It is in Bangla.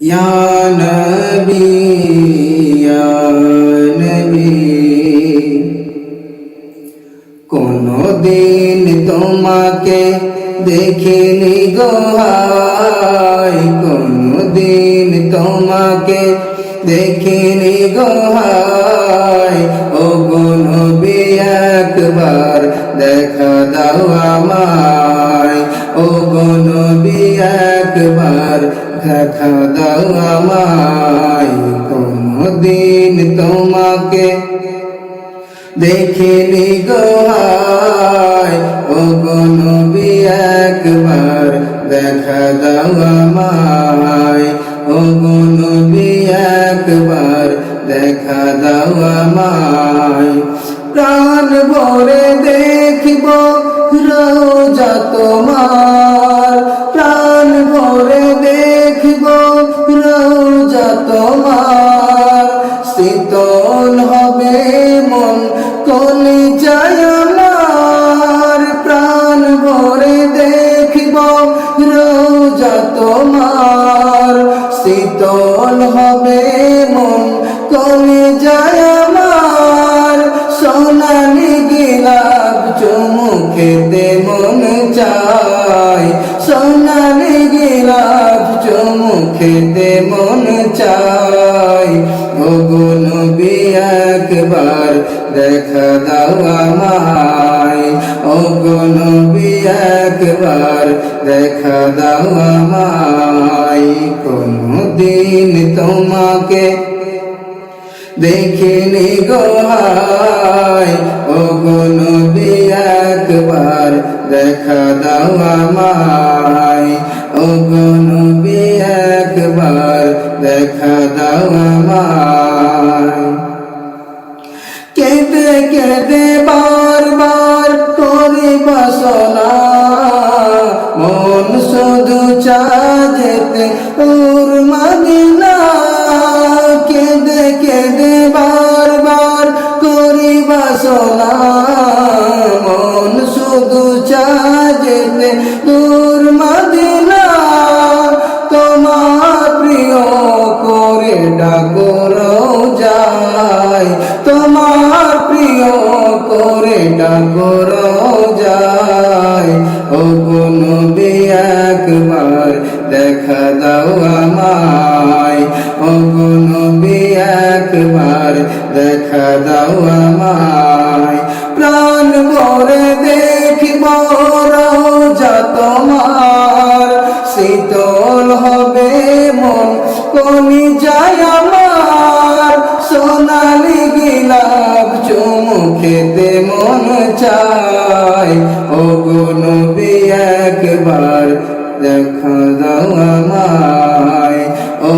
ইয়া নবী ইয়া নবী, কোনদিন তোমাকে দেখিনি গোহাই কোনদিন তোমাকে দেখিনি গোহাই ও নবী, একবার দেখা দাও আমায়। ও নবী, একবার দেখা দাও আমায়, কোনদিন তোমাকে দেখিনি গোহাই ও নবী, একবার দেখা দাও আমায়। ও নবী, একবার দেখা দাও আমায়। প্রাণ তোমার শীতল হবে মন কলি যায় প্রাণ ভরে দেখিব রোজা তোমার। শীতল হবে মন কলি যায় আমার সোনালি গিলাপ চুমু খেতে মন চায়। সোনালি গিলাপ চুমু খেতে মন চায় ওগুন একবার দেখা দাও আমায়। ওগুন একবার দেখা দাও আমায়। কোনো দিন তোমাকে দেখিনি গোহাই ও নবী একবার দেখা দাও আমায়। ও নবী দেখা কেঁদে কেঁদে বারবার করি বাসনা, মন শুধু চা যেতে ওর মদিনা কেঁদে কেঁদে বারবার করি বাসনা, মন শুধু চা যেতে ডাকর যায় তোমার প্রিয় করে ডাকর যায় ও নবী, একবার দেখা দাও আমায়। ও নবী, একবার দেখা দাও আমায়। প্রাণ ভরে দেখিব রোজা তোমার শীতল একবার দেখা দাও আমায় ও